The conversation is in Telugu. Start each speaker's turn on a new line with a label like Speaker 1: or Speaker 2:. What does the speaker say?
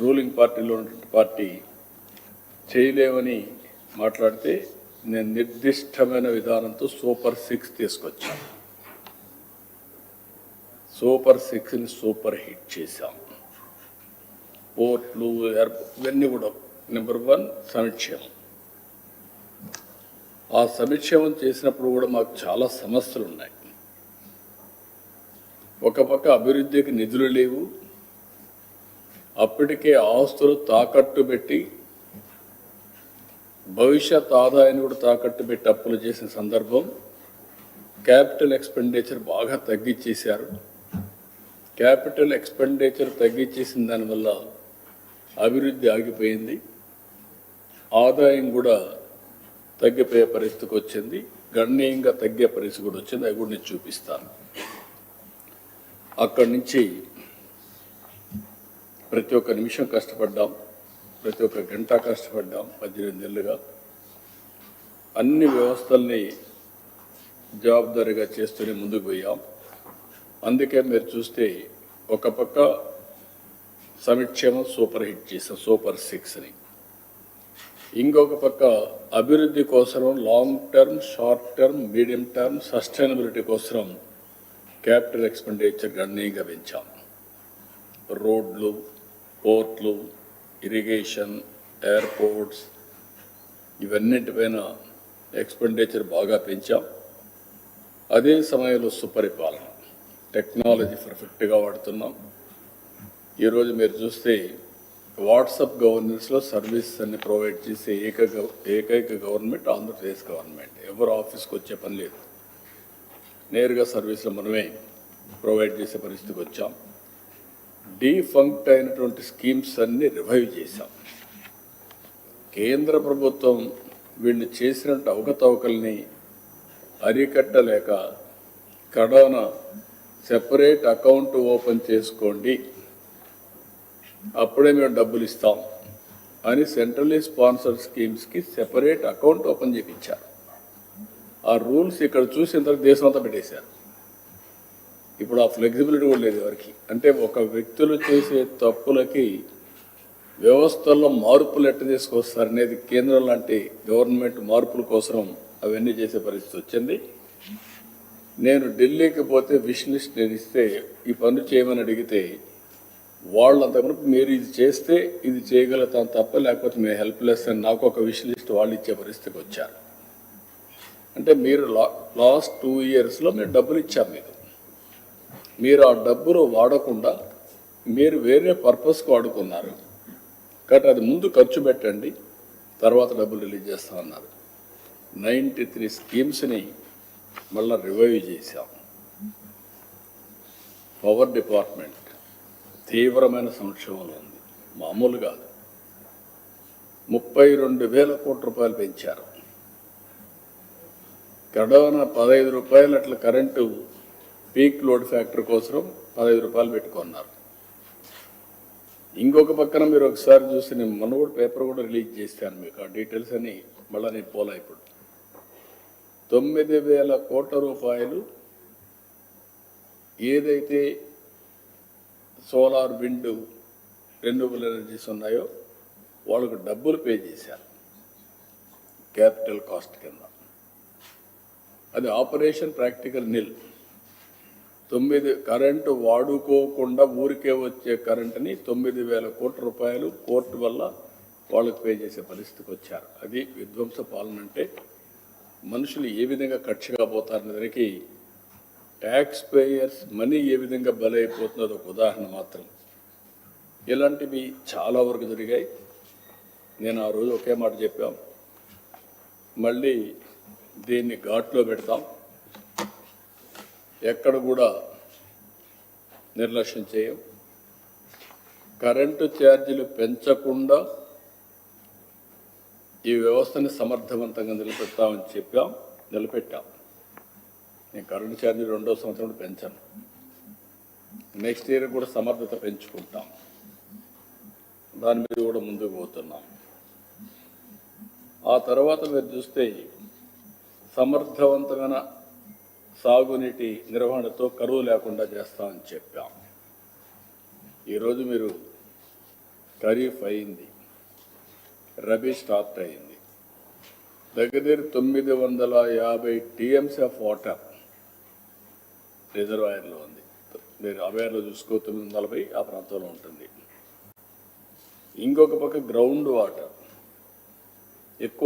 Speaker 1: రూలింగ్ పార్టీలో ఉన్నటువంటి పార్టీ చేయలేమని మాట్లాడితే నేను నిర్దిష్టమైన విధానంతో సూపర్ సిక్స్ తీసుకొచ్చాను సూపర్ సిక్స్ని సూపర్ హిట్ చేశాం. పోర్ట్లు ఇవన్నీ కూడా నెంబర్ వన్ సంక్షేమం ఆ సంక్షేమం చేసినప్పుడు కూడా మాకు చాలా సమస్యలు ఉన్నాయి ఒక పక్క అభివృద్ధికి నిధులు లేవు అప్పటికే ఆస్తులు తాకట్టు పెట్టి భవిష్యత్ ఆదాయాన్ని కూడా తాకట్టు పెట్టి అప్పులు చేసిన సందర్భం క్యాపిటల్ ఎక్స్పెండిచర్ బాగా తగ్గించేశారు క్యాపిటల్ ఎక్స్పెండిచర్ తగ్గించేసిన దానివల్ల అభివృద్ధి ఆగిపోయింది. ఆదాయం కూడా తగ్గిపోయే పరిస్థితికి వచ్చింది. గణనీయంగా తగ్గే పరిస్థితి కూడా వచ్చింది. అది కూడా నేను చూపిస్తాను. అక్కడి నుంచి ప్రతి ఒక్క నిమిషం కష్టపడ్డాం ప్రతి ఒక్క గంట కష్టపడ్డాం పద్దెనిమిది నెలలుగా. అన్ని వ్యవస్థల్ని జవాబుదారీగా చేస్తూనే ముందుకు పోయాం. అందుకే మీరు చూస్తే ఒక పక్క సంక్షేమం సూపర్ హిట్ చేసాం సూపర్ సిక్స్ని ఇంకొక పక్క అభివృద్ధి కోసం long term short term medium term sustainability కోసం క్యాపిటల్ ఎక్స్పెండిచర్ గణనీయంగా పెంచాం. రోడ్లు పోర్ట్లు ఇరిగేషన్ ఎయిర్పోర్ట్స్ ఇవన్నింటిపైన ఎక్స్పెండిచర్ బాగా పెంచాం. అదే సమయంలో సుపరిపాలన టెక్నాలజీ పర్ఫెక్ట్గా వాడుతున్నాం. ఈరోజు మీరు చూస్తే వాట్సాప్ గవర్నెన్స్లో సర్వీస్ అన్ని ప్రొవైడ్ చేసే ఏక ఏకైక గవర్నమెంట్ ఆంధ్రప్రదేశ్ గవర్నమెంట్. ఎవరు ఆఫీస్కి వచ్చే పని లేదు. నేరుగా సర్వీసులు మనమే ప్రొవైడ్ చేసే పరిస్థితికి వచ్చాం. డీఫంక్ట్ అయినటువంటి స్కీమ్స్ అన్ని రివైవ్ చేశాం. కేంద్ర ప్రభుత్వం వీళ్ళు చేసినట్టు అవకతవకల్ని అరికట్టలేక కరోనా సెపరేట్ అకౌంట్ ఓపెన్ చేసుకోండి అప్పుడే మేము డబ్బులు ఇస్తాం అని సెంట్రల్లీ స్పాన్సర్ స్కీమ్స్కి సెపరేట్ అకౌంట్ ఓపెన్ చేయించారు ఆ రూల్స్ ఇక్కడ చూసిన తర్వాత దేశం అంతా పెట్టేశారు. ఇప్పుడు ఆ ఫ్లెక్సిబిలిటీ కూడా లేదు ఎవరికి. అంటే ఒక వ్యక్తులు చేసే తప్పులకి వ్యవస్థల్లో మార్పులు ఎట్ట తీసుకొస్తారు అనేది కేంద్రం లాంటి గవర్నమెంట్ మార్పుల కోసం అవన్నీ చేసే పరిస్థితి వచ్చింది. నేను ఢిల్లీకి పోతే విష్ లిస్ట్ నేను ఇస్తే ఈ పనులు చేయమని అడిగితే వాళ్ళంతవరకు మీరు ఇది చేస్తే ఇది చేయగలుగుతాం తప్ప లేకపోతే మేము హెల్ప్లెస్ అని నాకు ఒక విష్ లిస్ట్ వాళ్ళు ఇచ్చే పరిస్థితికి వచ్చారు. అంటే మీరు లా లాస్ట్ టూ ఇయర్స్లో మేము డబ్బులు ఇచ్చాం మీకు. మీరు ఆ డబ్బులు వాడకుండా మీరు వేరే పర్పస్కి వాడుకున్నారు. కాబట్టి అది ముందు ఖర్చు పెట్టండి తర్వాత డబ్బులు రిలీజ్ చేస్తా అన్నారు. నైంటీ త్రీ స్కీమ్స్ని మళ్ళీ రివైవ్ చేశాం. పవర్ డిపార్ట్మెంట్ తీవ్రమైన సంక్షోభంలో ఉంది. మామూలు కాదు. ముప్పై రెండు వేల కోట్ల రూపాయలు పెంచారు. కరోనా పదహైదు రూపాయలు అట్లా కరెంటు పీక్ లోడ్ ఫ్యాక్టర్ కోసం పదహైదు రూపాయలు పెట్టుకున్నారు. ఇంకొక పక్కన మీరు ఒకసారి చూసి నేను మొన్న కూడా పేపర్ కూడా రిలీజ్ చేస్తాను మీకు. ఆ డీటెయిల్స్ అని మళ్ళీ నేను పోలా ఇప్పుడు. తొమ్మిది వేల కోట్ల రూపాయలు ఏదైతే సోలార్ విండ్ రెన్యూబుల్ ఎనర్జీస్ ఉన్నాయో వాళ్ళకు డబ్బులు పే చేశారు. క్యాపిటల్ కాస్ట్ కింద. అది ఆపరేషన్ ప్రాక్టికల్ నిల్. తొమ్మిది కరెంటు వాడుకోకుండా ఊరికే వచ్చే కరెంటుని తొమ్మిది వేల కోట్ల రూపాయలు కోర్టు వల్ల వాళ్ళకి పే చేసే పరిస్థితికి వచ్చారు. అది విధ్వంస పాలన అంటే మనుషులు ఏ విధంగా ఖర్చుగా పోతారనేదానికి ట్యాక్స్ పేయర్స్ మనీ ఏ విధంగా బలైపోతుందో ఒక ఉదాహరణ మాత్రం. ఇలాంటివి చాలా వరకు జరిగాయి. నేను ఆ రోజు ఒకే మాట చెప్పాం. మళ్ళీ దీన్ని ఘాట్లో పెడతాం. ఎక్కడ కూడా నిర్లక్ష్యం చేయం కరెంటు ఛార్జీలు పెంచకుండా ఈ వ్యవస్థని సమర్థవంతంగా నిలబెడతామని చెప్పాం నిలబెట్టాం. నేను కరెంటు ఛార్జీలు రెండో సంవత్సరం పెంచాను. నెక్స్ట్ ఇయర్ కూడా సమర్థత పెంచుకుంటాం. దాని మీద కూడా ముందుకు పోతున్నాం. ఆ తర్వాత మీరు చూస్తే సమర్థవంతమైన సాగునీటి నిర్వహణతో కరువు లేకుండా చేస్తామని చెప్పాం. ఈరోజు మీరు ఖరీఫ్ అయింది రబీ స్టార్ట్ అయింది. దగ్గర దగ్గర తొమ్మిది వందల యాభై టీఎంసీ ఆఫ్ వాటర్ రిజర్వాయర్లో ఉంది. మీరు అవేర్లో చూసుకో తొమ్మిది నలభై ఆ ప్రాంతంలో ఉంటుంది. ఇంకొక పక్క గ్రౌండ్ వాటర్ ఎక్కువ